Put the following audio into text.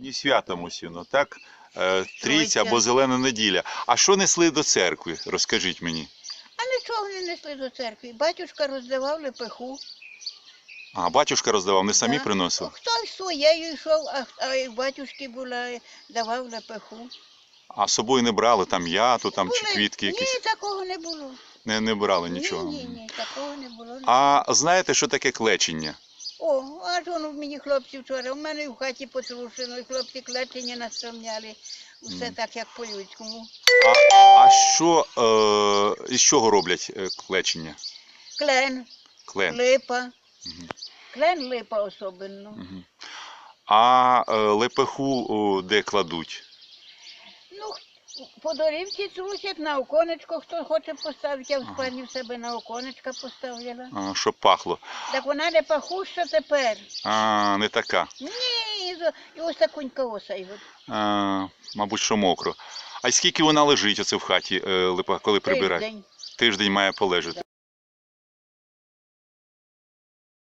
Сьогодні свято Мусіно, так? Е, Трійця або Зелена неділя. А що несли до церкви? Розкажіть мені. А нічого не несли до церкви. Батюшка роздавав лепеху. А, батюшка роздавав, не самі Да. приносили? Хто своєю йшов, а, а батюшки була, давав лепеху. А з собою не брали там яту там, чи квітки якісь? Ні, такого не було. Не, не брали нічого. Ні, ні, ні, такого не було. А знаєте, що таке клечення? О, аж воно в мені хлопці вчора. У мене і в хаті потрушено, і хлопці клечення настромляли. Усе так, як по-людському. А, а що, е, із чого роблять е, клечення? Клен, Клен. липа. Клен липа особливо. А е, лепеху о, де кладуть? По дорівці трусять на оконечко, хто хоче поставити, я в спальні в себе на оконечка поставила. А, щоб пахло. Так вона не пахуща тепер. А, не така. Ні, і і ось такунька оса його. А, мабуть, що мокро. А й скільки вона лежить оце в хаті, е, липа, коли прибирає? Тиждень. Тиждень має полежати.